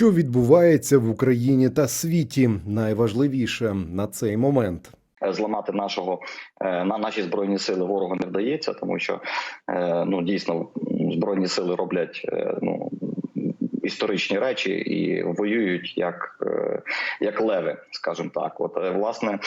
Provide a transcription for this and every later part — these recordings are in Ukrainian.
Що відбувається в Україні та світі? Найважливіше на цей момент. Зламати нашого е, на наші збройні сили ворога не вдається, тому що е, ну дійсно збройні сили роблять е, ну. Історичні речі і воюють як, як леви, скажімо так. От власне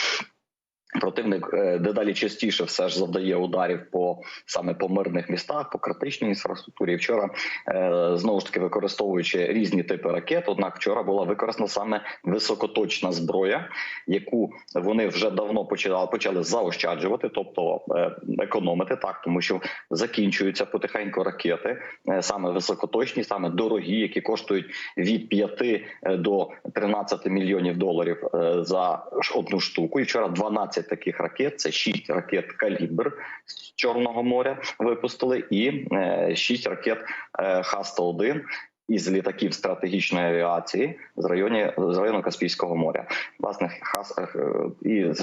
противник е, дедалі частіше все ж завдає ударів по саме по мирних містах, по критичній інфраструктурі. Вчора е, знову ж таки використовуючи різні типи ракет. Однак вчора була використана саме високоточна зброя, яку вони вже давно почали почали заощаджувати, тобто е, економити так, тому що закінчуються потихеньку ракети, саме високоточні, саме дорогі, які коштують від 5 до 13 мільйонів доларів за одну штуку. І вчора 12 таких ракет. Це 6 ракет калібр з Чорного моря випустили, і 6 ракет е, Х-101 із літаків стратегічної авіації з районі з району Каспійського моря. Власне, е, і е,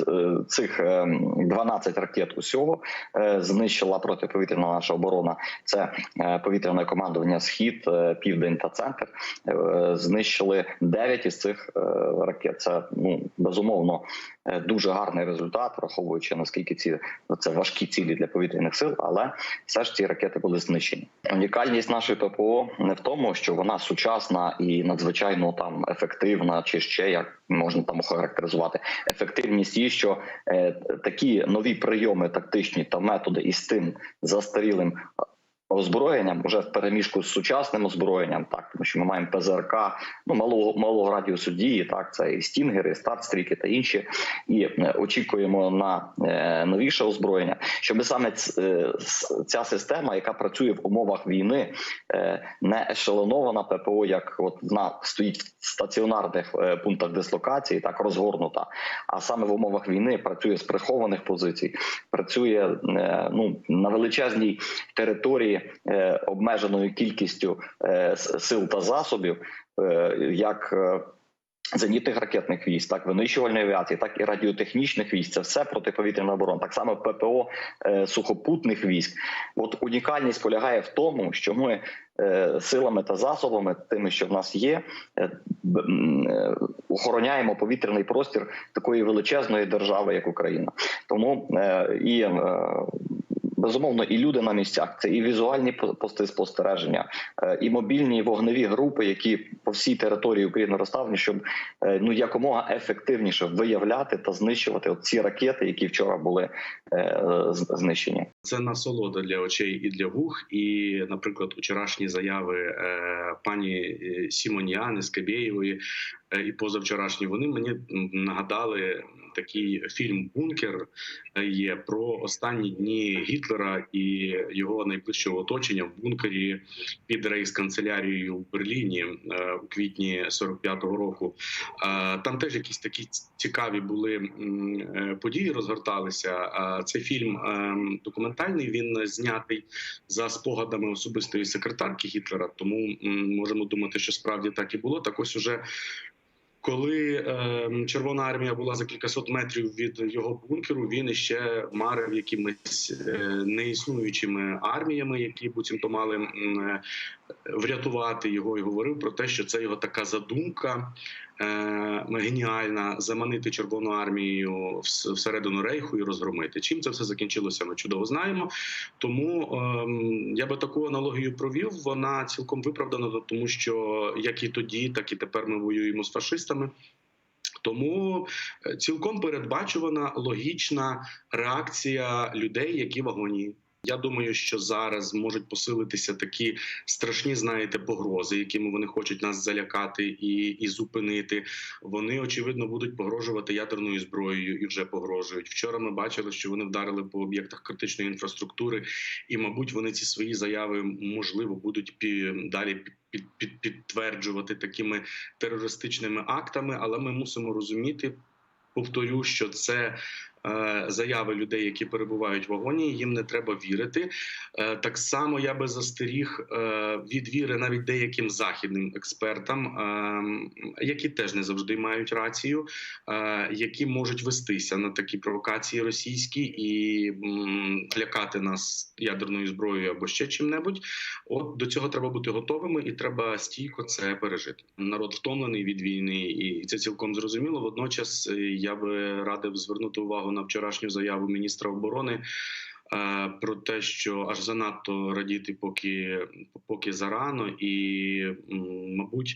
цих е, 12 ракет усього е, знищила протиповітряна наша оборона. Це е, повітряне командування Схід, е, Південь та Центр. Е, Знищили 9 із цих е, ракет. Це ну безумовно е, дуже гарний результат, враховуючи наскільки ці це важкі цілі для повітряних сил, але все ж ці ракети були знищені. Унікальність нашої ППО не в тому, що вона сучасна і надзвичайно там ефективна, чи ще як можна там охарактеризувати. Ефективність її, що е, такі нові прийоми тактичні та методи із тим застарілим. Озброєнням вже в переміжку з сучасним озброєнням, так тому що ми маємо ПЗРК, ну малого малого радіусу дії, так це і стінгери, стартстріки та інші, і е, очікуємо на е, новіше озброєння, щоб саме е, ця система, яка працює в умовах війни, не ешелонована ППО, як от вона стоїть в стаціонарних пунктах дислокації, так розгорнута, а саме в умовах війни працює з прихованих позицій, працює ну на величезній території е, обмеженою кількістю е, сил та засобів, е, як Зенітних ракетних військ, так винищувальної авіації, так і радіотехнічних військ. Це все протиповітряна оборона. Так само ППО сухопутних військ. От унікальність полягає в тому, що ми силами та засобами, тими, що в нас є, охороняємо повітряний простір такої величезної держави, як Україна. Тому і Безумовно, і люди на місцях це і візуальні пости спостереження, е, і мобільні вогневі групи, які по всій території України розставлені, щоб е, ну якомога ефективніше виявляти та знищувати ці ракети, які вчора були е, знищені. Це насолода для очей і для вух. І, наприклад, вчорашні заяви пані Сімоніани Скабєєвої і позавчорашні вони мені нагадали такий фільм Бункер е, є про останні дні Гітлера і його найближчого оточення в бункері під рейхсканцелярією в Берліні е, у квітні 45-го року. Е, Там теж якісь такі цікаві були події розгорталися. Цей фільм документальний. Він знятий за спогадами особистої секретарки Гітлера. Тому можемо думати, що справді так і було. Так ось уже. Коли е, Червона армія була за кількасот метрів від його бункеру, він іще марив якимись е, неіснуючими арміями, які буцімто мали е, врятувати його, і говорив про те, що це його така задумка е, геніальна заманити Червону армію всередину рейху і розгромити. Чим це все закінчилося? Ми чудово знаємо. Тому ем, я би таку аналогію провів. Вона цілком виправдана, тому що як і тоді, так і тепер ми воюємо з фашистами. Тому е, цілком передбачувана логічна реакція людей, які в агонії. Я думаю, що зараз можуть посилитися такі страшні, знаєте, погрози, якими вони хочуть нас залякати і, і зупинити. Вони очевидно будуть погрожувати ядерною зброєю і вже погрожують. Вчора ми бачили, що вони вдарили по об'єктах критичної інфраструктури, і, мабуть, вони ці свої заяви можливо будуть далі під, під, під, підтверджувати такими терористичними актами. Але ми мусимо розуміти. Повторю, що це заяви людей, які перебувають в вагоні. Їм не треба вірити. Е, Так само я би застеріг е, від віри навіть деяким західним експертам, е, які теж не завжди мають рацію, е, які можуть вестися на такі провокації російські і лякати нас ядерною зброєю або ще чим-небудь. От до цього треба бути готовими, і треба стійко це пережити. Народ втомлений від війни, і це цілком зрозуміло. Водночас е, я би радив звернути увагу на вчорашню заяву міністра оборони. е, Про те, що аж занадто радіти, поки поки зарано, і мабуть,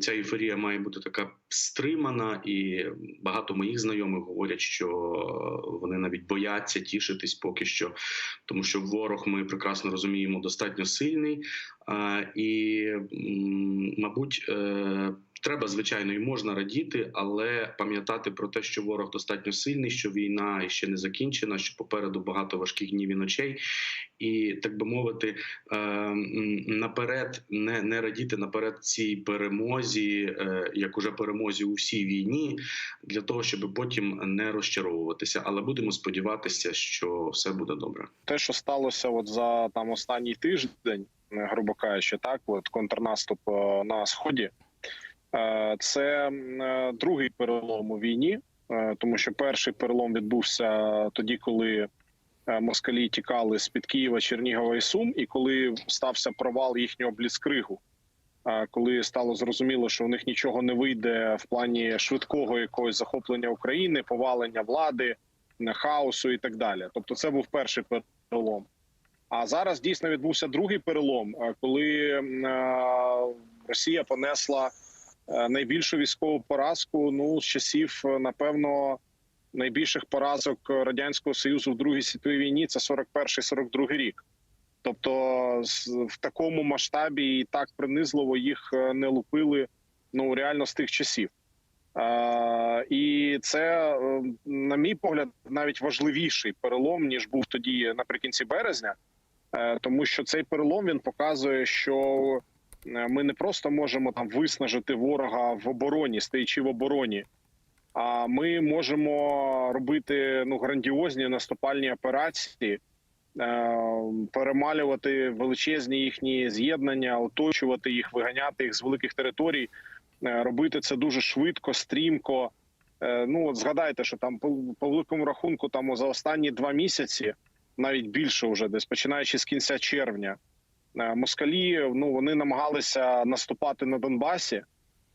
ця ейфорія має бути така стримана, і багато моїх знайомих говорять, що вони навіть бояться тішитись поки що, тому що ворог ми прекрасно розуміємо достатньо сильний, і, мабуть, е, треба звичайно і можна радіти, але пам'ятати про те, що ворог достатньо сильний, що війна ще не закінчена, що попереду багато важких днів і ночей, і так би мовити, е, наперед не, не радіти наперед цій перемозі, е, як уже перемозі у всій війні, для того, щоб потім не розчаровуватися. Але будемо сподіватися, що все буде добре. те, що сталося от за там останній тиждень, е, грубо кажучи, так, от контрнаступ на сході, це е, другий перелом у війні, е, тому що перший перелом відбувся тоді, коли е, москалі тікали з під Києва, Чернігова і Сум, і коли стався провал їхнього бліцкригу. е, Коли стало зрозуміло, що у них нічого не вийде в плані швидкого якогось захоплення України, повалення влади, е, хаосу і так далі. Тобто, це був перший перелом. А зараз дійсно відбувся другий перелом, е, коли е, Росія понесла е, найбільшу військову поразку. Ну з часів, е, напевно, найбільших поразок радянського союзу в Другій світовій війні. Це 41-42 рік. Тобто, в такому масштабі і так принизливо їх е, не лупили ну реально з тих часів. Е, і це, е, на мій погляд, навіть важливіший перелом ніж був тоді наприкінці березня, Е, тому що цей перелом він показує, що е, ми не просто можемо там виснажити ворога в обороні, стоячи в обороні. А ми можемо робити ну грандіозні наступальні операції, е, перемалювати величезні їхні з'єднання, оточувати їх, виганяти їх з великих територій, Е, робити це дуже швидко, стрімко. Е, Ну от згадайте, що там по, великому рахунку, там за останні два місяці, навіть більше вже десь починаючи з кінця червня, е, москалі ну вони намагалися наступати на Донбасі.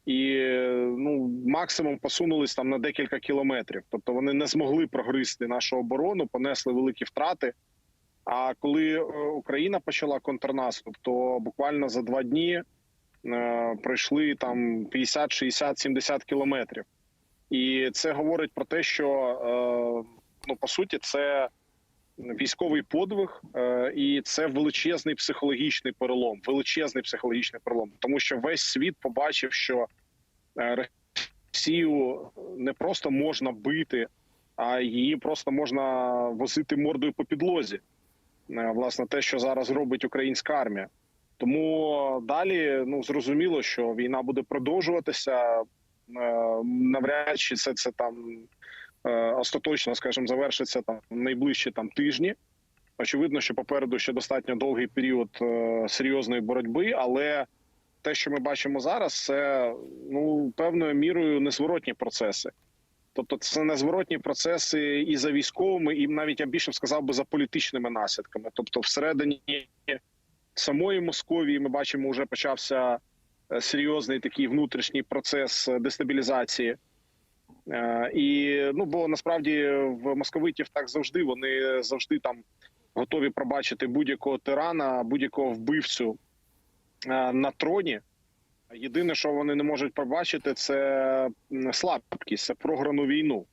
І е, ну максимум посунулись там на декілька кілометрів. Тобто вони не змогли прогризти нашу оборону, понесли великі втрати. А коли е, Україна почала контрнаступ, то буквально за два дні е, пройшли там 50, 60, 70 кілометрів. І це говорить про те, що е, ну по суті це військовий подвиг, е, і це величезний психологічний перелом, величезний психологічний перелом, тому що весь світ побачив, що е, Росію не просто можна бити, а її просто можна возити мордою по підлозі. Е, Власне, те, що зараз робить українська армія. Тому далі ну зрозуміло, що війна буде продовжуватися. Навряд чи це це там остаточно, скажімо, завершиться там найближчі там тижні. Очевидно, що попереду ще достатньо довгий період е, серйозної боротьби, але те, що ми бачимо зараз, це ну певною мірою незворотні процеси. Тобто, це незворотні процеси і за військовими, і навіть я більше сказав би за політичними наслідками. Тобто, всередині самої Московії ми бачимо, вже почався е, серйозний такий внутрішній процес е, дестабілізації. Е, І ну бо насправді в московитів так завжди вони завжди там готові пробачити будь-якого тирана, будь-якого вбивцю е, на троні. Єдине, що вони не можуть побачити, це слабкість, це програну війну.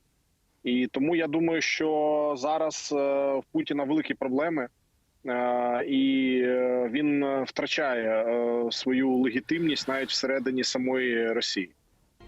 І тому я думаю, що зараз е, в Путіна великі проблеми, і він втрачає свою легітимність навіть всередині самої Росії.